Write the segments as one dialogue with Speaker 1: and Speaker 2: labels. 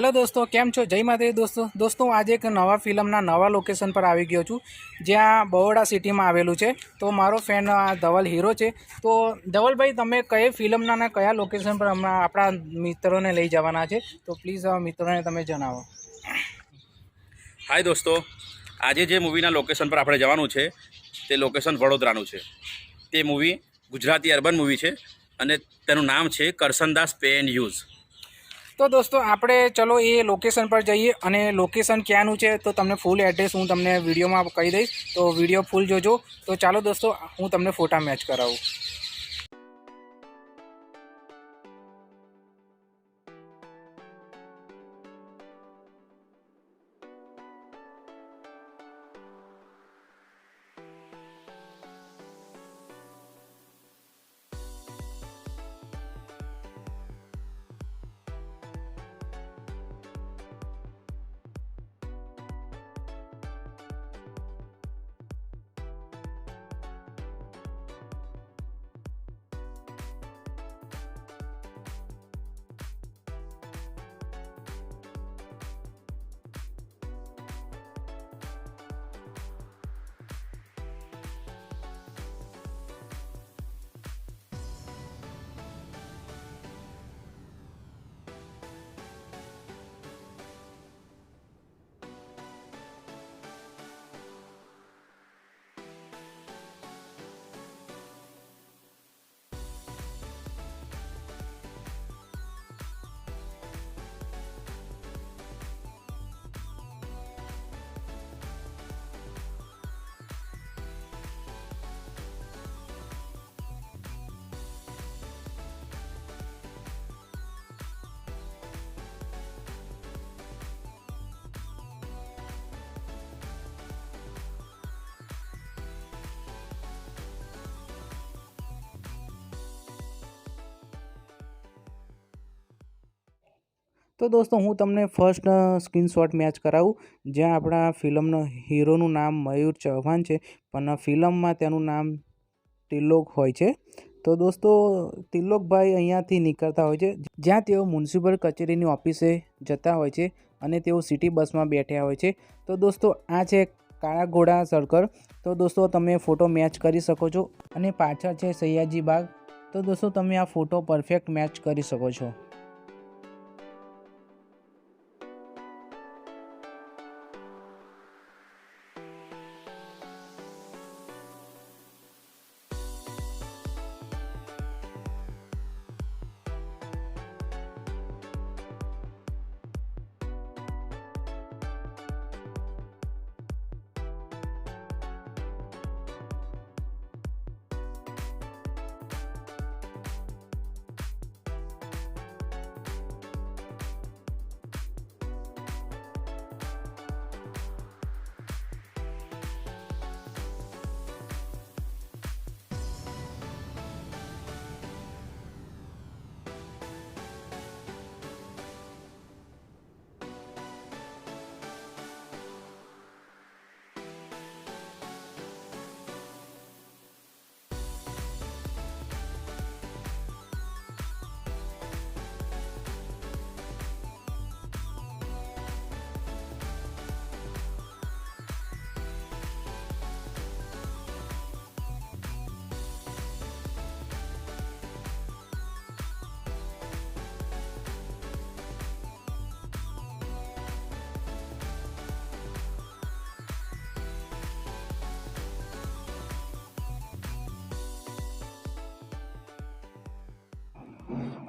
Speaker 1: Hello દોસ્તો, કેમ છો? જય માતાજી દોસ્તો. દોસ્તો, હું આજે એક નવા ફિલ્મના નવા લોકેશન પર આવી ગયો છું, જ્યાં બરોડા સિટીમાં આવેલું છે. તો મારો ફ્રેન્ડ ધવલ હીરો છે. તો ધવલભાઈ, તમે કઈ ફિલ્મના અને કયા લોકેશન પર હમણાં આપણા મિત્રોને લઈ જવાના છે? તો પ્લીઝ મિત્રોને તમે જણાવો.
Speaker 2: હાય દોસ્તો. આજે જે મૂવીના લોકેશન પર આપણે જવાનું છે, તે લોકેશન વડોદરાનું છે. તે મૂવી ગુજરાતી અર્બન મૂવી છે અને તેનું નામ છે કરસનદાસ પે એન્ડ યુઝ
Speaker 1: તો દોસ્તો, આપણે ચલો એ લોકેશન પર જઈએ અને લોકેશન ક્યાંનું છે તો તમને ફૂલ એડ્રેસ હું તમને વિડીયોમાં કહી દઈશ. તો વીડિયો ફૂલ જોજો. તો ચાલો દોસ્તો, હું તમને ફોટા મેચ કરાવું. તો દોસ્તો, હું તમને ફર્સ્ટ સ્ક્રીનશોટ મેચ કરાવું, જ્યાં આપણા ફિલ્મનો હીરોનું નામ મયુર ચૌહાણ છે, પણ ફિલ્મમાં તેનું નામ તિલોક હોય છે. તો દોસ્તો, તિલોકભાઈ અહીંયાથી નીકળતા હોય છે, જ્યાં તેઓ મ્યુનિસિપલ કચેરીની ઓફિસે જતા હોય છે અને તેઓ સિટી બસમાં બેઠ્યા હોય છે. તો દોસ્તો, આ છે કાળા ઘોડા સર્કલ તો દોસ્તો, તમે ફોટો મેચ કરી શકો છો અને પાછળ છે સયાજી બાગ તો દોસ્તો, તમે આ ફોટો પરફેક્ટ મેચ કરી શકો છો.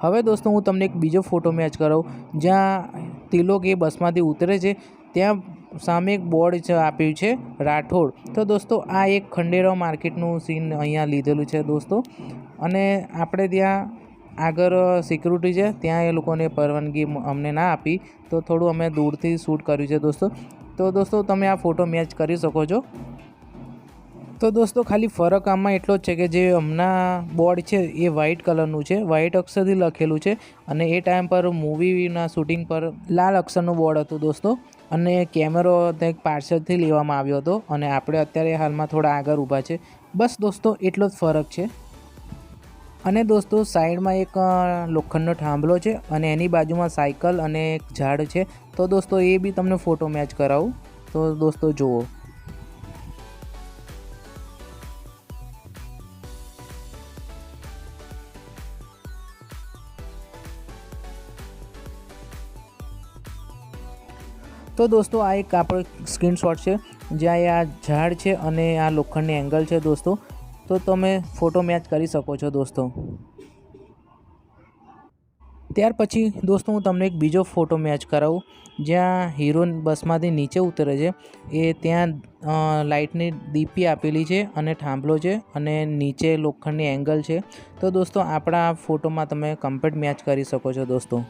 Speaker 1: હવે દોસ્તો, હું તમને એક બીજો ફોટો મેચ કરાવું. જ્યાં તિલોક એ બસમાંથી ઉતરે છે. ત્યાં સામે એક બોર્ડ આપ્યું છે, રાઠોડ. તો દોસ્તો, આ એક ખંડેરાવ માર્કેટનું સીન અહીંયા લીધેલું છે દોસ્તો. અને આપણે ત્યાં આગળ સિક્યુરિટી છે, ત્યાં એ લોકોને પરવાનગી અમને ના આપી. તો થોડું અમે દૂરથી શૂટ કર્યું છે દોસ્તો. તો દોસ્તો, તમે આ ફોટો મેચ કરી શકો છો. તો દોસ્તો ખાલી ફરક આમાં એટલો જ છે કે જે હમણાં બોર્ડ છે એ વ્હાઇટ કલરનું છે. વ્હાઇટ અક્ષરથી લખેલું છે અને એ ટાઈમ પર મૂવીના શૂટિંગ પર લાલ અક્ષરનું બોર્ડ હતું દોસ્તો. અને કેમેરો કંઈક પાર્સલથી લેવામાં આવ્યો હતો અને આપણે અત્યારે હાલમાં થોડા આગળ ઊભા છે. બસ દોસ્તો એટલો જ ફરક છે. અને દોસ્તો સાઈડમાં એક લોખંડનો થાંભલો છે અને એની બાજુમાં સાયકલ અને એક ઝાડ છે. તો દોસ્તો એ બી તમને ફોટો મેચ કરાવું. તો દોસ્તો જુઓ. તો દોસ્તો આ એક આપણો સ્ક્રીનશોટ છે, જ્યાં આ ઝાડ છે અને આ લોખંડની એંગલ છે દોસ્તો. તો તમે ફોટો મેચ કરી શકો છો દોસ્તો. ત્યાર પછી દોસ્તો હું તમને એક બીજો ફોટો મેચ કરાવું, જ્યાં હીરો બસમાંથી નીચે ઉતરે છે. એ ત્યાં લાઇટની દીપી આપેલી છે અને થાંભલો છે અને નીચે લોખંડની એંગલ છે. તો દોસ્તો આપણા ફોટોમાં તમે કમ્પ્લીટ મેચ કરી શકો છો દોસ્તો.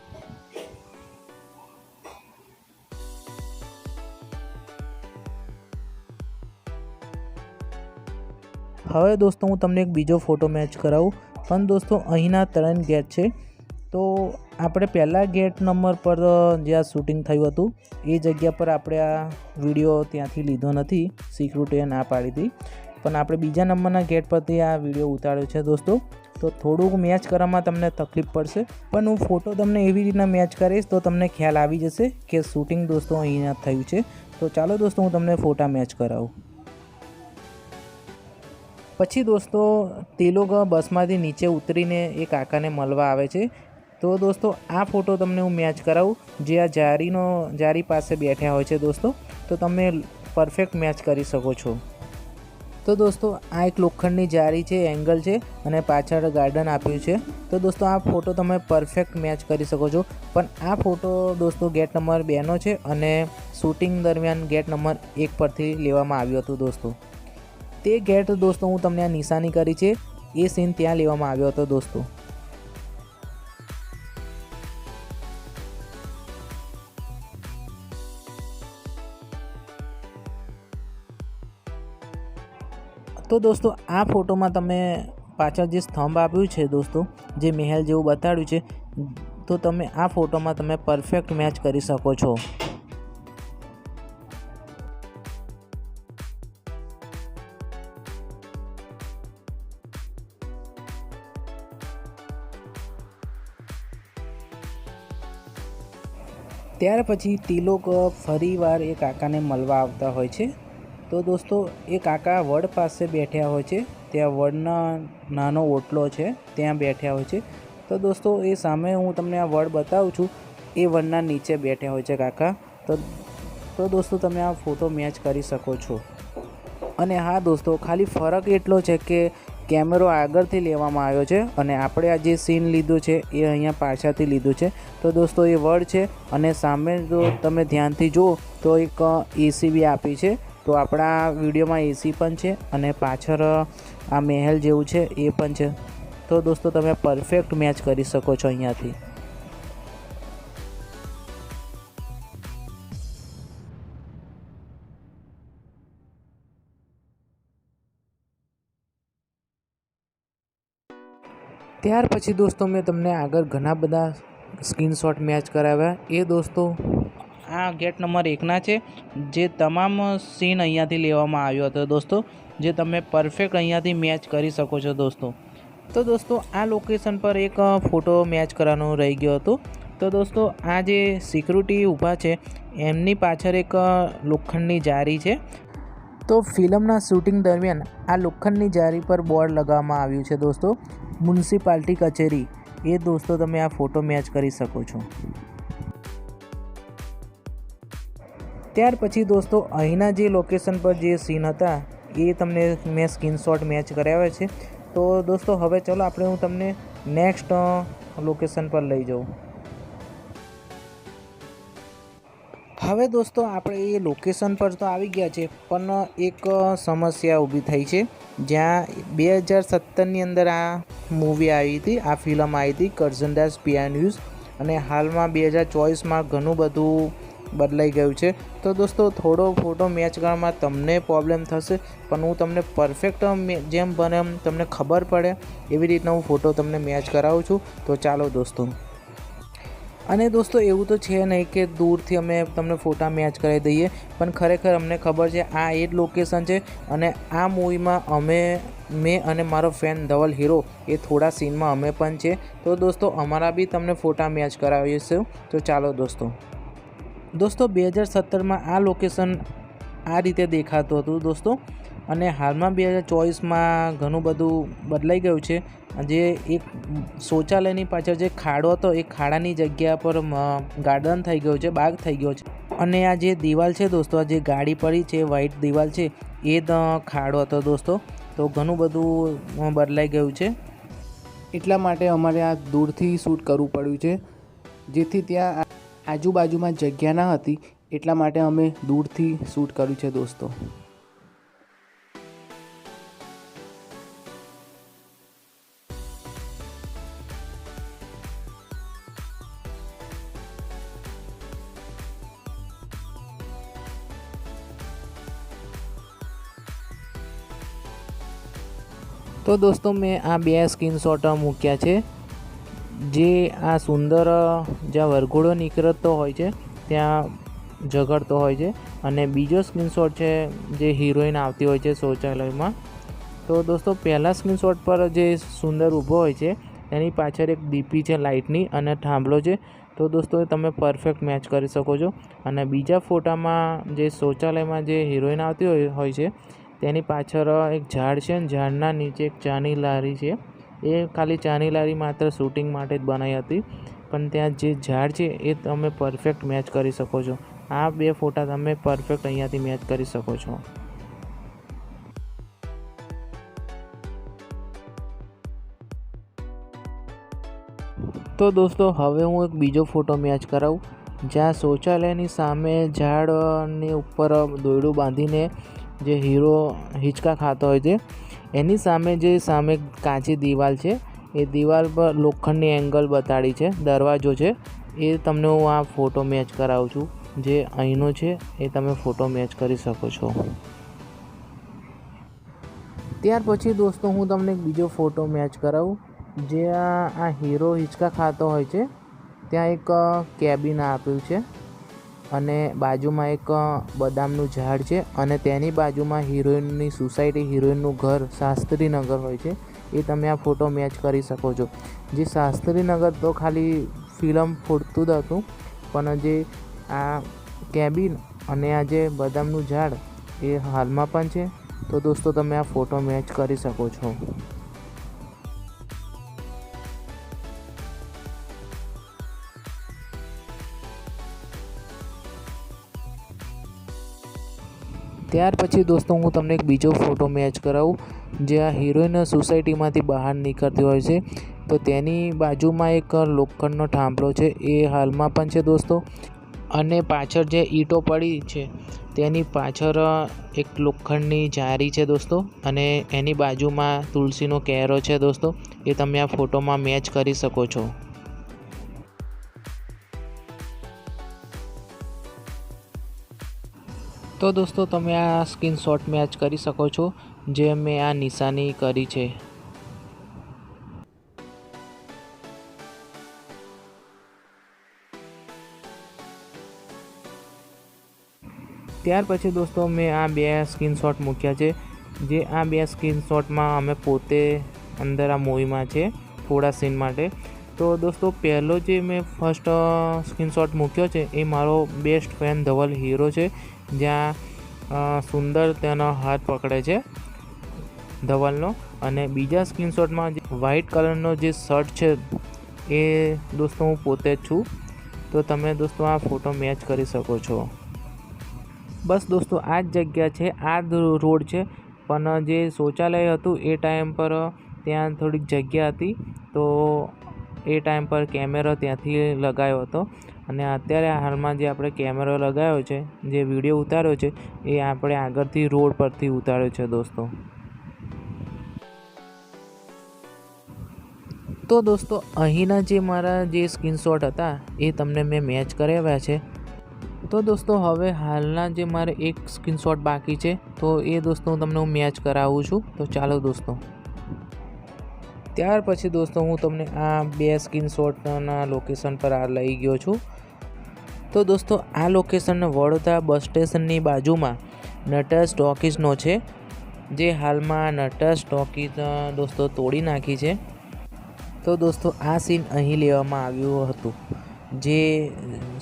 Speaker 1: હવે દોસ્તો, હું તમને એક બીજો ફોટો મેચ કરાવું. પણ દોસ્તો, અહીંના ત્રણ ગેટ છે. તો આપણે પહેલાં ગેટ નંબર પર જ્યાં શૂટિંગ થયું હતું, એ જગ્યા પર આપણે આ વીડિયો ત્યાંથી લીધો નથી. સિક્યુરિટીએ ના પાડી હતી. પણ આપણે બીજા નંબરના ગેટ પરથી આ વીડિયો ઉતાર્યો છે દોસ્તો. તો થોડુંક મેચ કરવામાં તમને તકલીફ પડશે. પણ હું ફોટો તમને એવી રીતના મેચ કરીશ તો તમને ખ્યાલ આવી જશે કે શૂટિંગ દોસ્તો અહીંયા થયું છે. તો ચાલો દોસ્તો, હું તમને ફોટા મેચ કરાવું. પછી દોસ્તો તે લોકો બસમાંથી નીચે ઉતરીને એ કાકાને મળવા આવે છે. તો દોસ્તો, આ ફોટો તમને હું મેચ કરાવું, જે આ જારીનો, જારી પાસે બેઠ્યા હોય છે દોસ્તો, તો તમે પરફેક્ટ મેચ કરી શકો છો. તો દોસ્તો, આ એક લોખંડની જારી છે, એંગલ છે, અને પાછળ ગાર્ડન આપ્યું છે. તો દોસ્તો, આ ફોટો તમે પરફેક્ટ મેચ કરી શકો છો. પણ આ ફોટો દોસ્તો, ગેટ નંબર બેનો છે, અને શૂટિંગ દરમિયાન ગેટ નંબર એક પરથી લેવામાં આવ્યું હતું દોસ્તો. તે ગેટ દોસ્તો હું તમને આ નિશાની કરી છે. એ સીન ત્યાં લેવામાં આવ્યો હતો દોસ્તો. તો દોસ્તો, આ ફોટોમાં તમે પાછળ જે સ્તંભ આપ્યું છે દોસ્તો, જે મહેલ જેવું બતાડ્યું છે, તો તમે આ ફોટોમાં તમે પરફેક્ટ મેચ કરી શકો છો. ત્યાર પછી તિલોક ફરીવાર એ કાકાને મળવા આવતા હોય છે. તો દોસ્તો, એ કાકા વડ પાસે બેઠ્યા હોય છે. ત્યાં વડના નાનો ઓટલો છે, ત્યાં બેઠ્યા હોય છે. તો દોસ્તો, એ સામે હું તમને આ વડ બતાવું છું. એ વડના નીચે બેઠ્યા હોય છે કાકા. તો તો દોસ્તો, તમે આ ફોટો મેચ કરી શકો છો. અને હા દોસ્તો, ખાલી ફરક એટલો છે કે કેમેરો આગળથી લેવામાં આવ્યો છે અને આપણે આ જે સીન લીધું છે એ અહીંયા પાછળથી લીધું છે. તો દોસ્તો, એ વર્ડ છે અને સામે જો તમે ધ્યાનથી જુઓ તો એક એસી બી આપી છે. તો આપણા વિડીયોમાં એસી પણ છે અને પાછળ આ મહેલ જેવું છે એ પણ છે. તો દોસ્તો, તમે પરફેક્ટ મેચ કરી શકો છો અહીંયાથી. ત્યાર પછી દોસ્તો મેં તમને આગળ ઘણા બધા સ્ક્રીનશોટ મેચ કરાવ્યા. એ દોસ્તો આ ગેટ નંબર એકના છે. જે તમામ સીન અહીંયાથી લેવામાં આવ્યો હતો દોસ્તો. જે તમે પરફેક્ટ અહીંયાથી મેચ કરી શકો છો દોસ્તો. તો દોસ્તો આ લોકેશન પર એક ફોટો મેચ કરવાનો રહી ગયો હતો. તો દોસ્તો આ જે સિક્યુરિટી ઊભા છે, એમની પાછળ એક લોખંડની જારી છે. તો ફિલ્મના શૂટિંગ દરમિયાન આ લોખંડની જારી પર બોર્ડ લગાવવામાં આવ્યું છે દોસ્તો. મ્યુનિસિપાલિટી કચેરી. એ દોસ્તો તમે આ ફોટો મેચ કરી શકો છો. ત્યાર પછી દોસ્તો અહીંના જે લોકેશન પર જે સીન હતા, એ તમને મેં સ્ક્રીનશોટ મેચ કરાવ્યા છે. તો દોસ્તો હવે ચલો આપણે હું તમને નેક્સ્ટ લોકેશન પર લઈ જાઉં. હવે દોસ્તો આપણે એ લોકેશન પર તો આવી ગયા છે પણ એક સમસ્યા ઊભી થઈ છે. જ્યાં બે હજાર સત્તરની અંદર આ મૂવી આવી હતી, આ ફિલ્મ આવી હતી કરઝનદાસ પિયાન્યુઝ અને હાલમાં બે હજાર ચોવીસમાં ઘણું બધું બદલાઈ ગયું છે. તો દોસ્તો, થોડો ફોટો મેચ કરવામાં તમને પ્રોબ્લેમ થશે, પણ હું તમને પરફેક્ટ જેમ બને એમ તમને ખબર પડે, એવી રીતના હું ફોટો તમને મેચ કરાવું છું. તો ચાલો દોસ્તો. અને દોસ્તો, એવું તો છે નહીં કે દૂરથી અમે તમને ફોટા મેચ કરાવી દઈએ, પણ ખરેખર અમને ખબર છે, આ એ જ લોકેશન છે અને આ મૂવીમાં અમે, મેં અને મારો ફેન ધવલ હીરો, એ થોડા સીનમાં અમે પણ છે. તો દોસ્તો, અમારા બી તમને ફોટા મેચ કરાવીશું. તો ચાલો દોસ્તો. દોસ્તો, બે હજાર સત્તરમાં આ લોકેશન આ રીતે દેખાતું હતું. દોસ્તો અને હાલમાં બે હજાર ચોવીસમાં ઘણું બધું બદલાઈ ગયું છે. જે એક શૌચાલયની પાછળ જે ખાડો હતો, એ ખાડાની જગ્યા પર ગાર્ડન થઈ ગયું છે, બાગ થઈ ગયો છે. અને આ જે દિવાલ છે દોસ્તો, આ જે ગાડી પડી છે, વ્હાઈટ દિવાલ છે, એ જ ખાડો હતો દોસ્તો. તો ઘણું બધું બદલાઈ ગયું છે.
Speaker 3: એટલા માટે અમારે આ દૂરથી શૂટ કરવું પડ્યું છે. જેથી ત્યાં આજુબાજુમાં જગ્યા ના હતી, એટલા માટે અમે દૂરથી શૂટ કર્યું છે દોસ્તો.
Speaker 1: તો દોસ્તો, મેં આ બે સ્ક્રીનશોટ મૂક્યા છે. જે આ સુંદર, જ્યાં વરઘોડો નીકળતો હોય છે, ત્યાં ઝઘડતો હોય છે. અને બીજો સ્ક્રીનશોટ છે, જે હિરોઈન આવતી હોય છે શૌચાલયમાં. તો દોસ્તો, પહેલાં સ્ક્રીનશોટ પર જે સુંદર ઊભો હોય છે, એની પાછળ એક ડીપી છે લાઇટની અને થાંભલો છે. તો દોસ્તો તમે પરફેક્ટ મેચ કરી શકો છો. અને બીજા ફોટામાં જે શૌચાલયમાં જે હિરોઈન આવતી હોય હોય છે તેની પાછળ એક ઝાડ છે અને ઝાડના નીચે એક ચાની લારી છે. એ ખાલી ચાની લારી માત્ર શૂટિંગ માટે જ બનાવી હતી, પણ ત્યાં જે ઝાડ છે એ તમે પરફેક્ટ મેચ કરી શકો છો. આ બે ફોટા તમે પરફેક્ટ અહીંયાથી મેચ કરી શકો છો. તો દોસ્તો, હવે હું એક બીજો ફોટો મેચ કરાવું. જ્યાં શૌચાલયની સામે ઝાડની ઉપર દોરડું બાંધીને જે હીરો હિંચકા ખાતો હોય છે, એની સામે જે સામે કાચી દિવાલ છે, એ દિવાલ પર લોખંડની એંગલ બતાડી છે, દરવાજો છે, એ તમને હું આ ફોટો મેચ કરાવું છું. જે અહીંનો છે, એ તમે ફોટો મેચ કરી શકો છો. ત્યાર પછી દોસ્તો, હું તમને એક બીજો ફોટો મેચ કરાવું. જે આ હીરો હિંચકા ખાતો હોય છે, ત્યાં એક કેબિન આપ્યું છે. અને બાજુમાં એક બદામનું ઝાડ છે અને તેની બાજુમાં હિરોઈનની સોસાયટી, હિરોઈનનું ઘર શાસ્ત્રીનગર હોય છે. એ તમે આ ફોટો મેચ કરી શકો છો. જે શાસ્ત્રીનગર તો ખાલી ફિલ્મ ફૂટતું જ હતું, પણ જે આ કેબિન અને આ જે બદામનું ઝાડ એ હાલમાં પણ છે. તો દોસ્તો, તમે આ ફોટો મેચ કરી શકો છો. ત્યાર પછી દોસ્તો, હું તમને એક બીજો ફોટો મેચ કરાવું જે આ હિરોઈન સોસાયટીમાંથી બહાર નીકળતી હોય છે. તો તેની બાજુમાં એક લોખંડનો થાંભલો છે, એ હાલમાં પણ છે દોસ્તો. અને પાછળ જે ઈંટો પડી છે, તેની પાછળ એક લોખંડની જારી છે દોસ્તો, અને એની બાજુમાં તુલસીનો કેરો છે દોસ્તો. એ તમે આ ફોટોમાં મેચ કરી શકો છો. તો દોસ્તો, તમે આ સ્ક્રીનશોટ મેચ કરી શકો છો, જે મેં આ નિશાની કરી છે. ત્યાર પછી દોસ્તો, મેં આ બે સ્ક્રીનશોટ મૂક્યા છે, જે આ બે સ્ક્રીનશોટમાં અમે પોતે અંદર આ મૂવીમાં છે, થોડા સીન માટે. તો દોસ્તો, પહેલો જે મેં ફર્સ્ટ સ્ક્રીનશોટ મૂક્યો છે, એ મારો બેસ્ટ ફ્રેન્ડ ધવલ હીરો છે. જ્યાં સુંદર તેનો હાથ પકડે છે ધવલનો. અને બીજા સ્ક્રીનશોટમાં જે વ્હાઇટ કલરનો જે શર્ટ છે એ દોસ્તો હું પોતે જ છું. તો તમે દોસ્તો આ ફોટો મેચ કરી શકો છો. બસ દોસ્તો આ જ જગ્યા છે, આ જ રોડ છે. પણ જે શૌચાલય હતું એ ટાઈમ પર ત્યાં થોડીક જગ્યા હતી. તો એ ટાઈમ પર કેમેરો ત્યાંથી લગાવ્યો હતો. અને અત્યારે હાલમાં જે આપણે કેમેરો લગાવ્યો છે, જે વીડિયો ઉતાર્યો છે, એ આપણે આગળથી રોડ પરથી ઉતાર્યો છે દોસ્તો. તો દોસ્તો, અહીંના જે મારા જે સ્ક્રીનશોટ હતા, એ તમને મેં મેચ કરાવ્યા છે. તો દોસ્તો, હવે હાલના જે મારે એક સ્ક્રીનશોટ બાકી છે, તો એ દોસ્તો હું તમને હું મેચ કરાવું છું. તો ચાલો દોસ્તો. ત્યાર પછી દોસ્તો હું તમને આ બે સ્ક્રીનશોટના લોકેશન પર આ લઈ ગયો છું. તો દોસ્તો આ લોકેશન વડોદરા બસ સ્ટેશનની બાજુમાં નટસ ટોકીઝનો છે, જે હાલમાં નટસ ટોકીઝ દોસ્તો તોડી નાખી છે. તો દોસ્તો આ સીન અહીં લેવામાં આવ્યું હતું. જે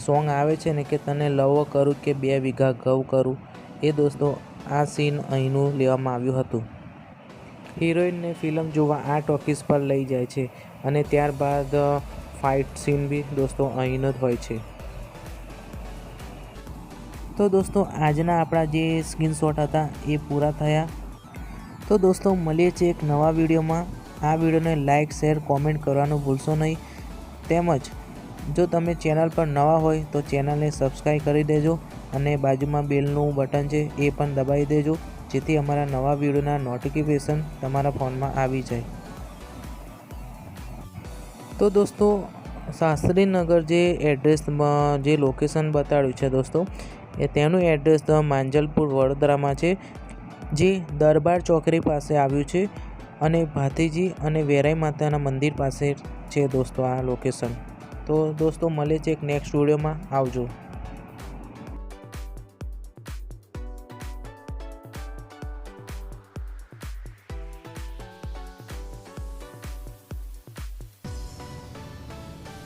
Speaker 1: સોંગ આવે છે ને કે તને લવ કરું કે બે વીઘા ઘઉં કરું, એ દોસ્તો આ સીન અહીંનું લેવામાં આવ્યું હતું. હિરોઈનને ફિલ્મ જોવા આ ટોકીઝ પર લઈ જાય છે અને ત્યારબાદ ફાઇટ સીન બી દોસ્તો અહીંનો જ હોય છે. તો દોસ્તો આજના આપણા જે સ્ક્રીનશોટ હતા એ પૂરા થયા. તો દોસ્તો મળીએ છીએ એક નવા વિડીયોમાં. આ વિડીયોને લાઇક શેર, કોમેન્ટ કરવાનું ભૂલશો નહીં. તેમજ, જો તમે ચેનલ પર નવા હોય તો ચેનલને સબસ્ક્રાઈબ કરી દેજો અને બાજુમાં બેલનું બટન છે એ પણ દબાવી દેજો. જેથી અમારા નવા વિડીયોના નોટિફિકેશન તમારા ફોનમાં આવી જાય. તો દોસ્તો, શાસ્ત્રીનગર જે એડ્રેસમાં જે લોકેશન બતાડ્યું છે દોસ્તો, એ તેનું એડ્રેસ માંજલપુર વડોદરામાં છે, જે દરબાર ચોકડી પાસે આવ્યું છે અને ભાતીજી અને વેરાઈ માતાના મંદિર પાસે છે દોસ્તો આ લોકેશન તો દોસ્તો મળે છે એક નેક્સ્ટ વિડીયોમાં. આવજો.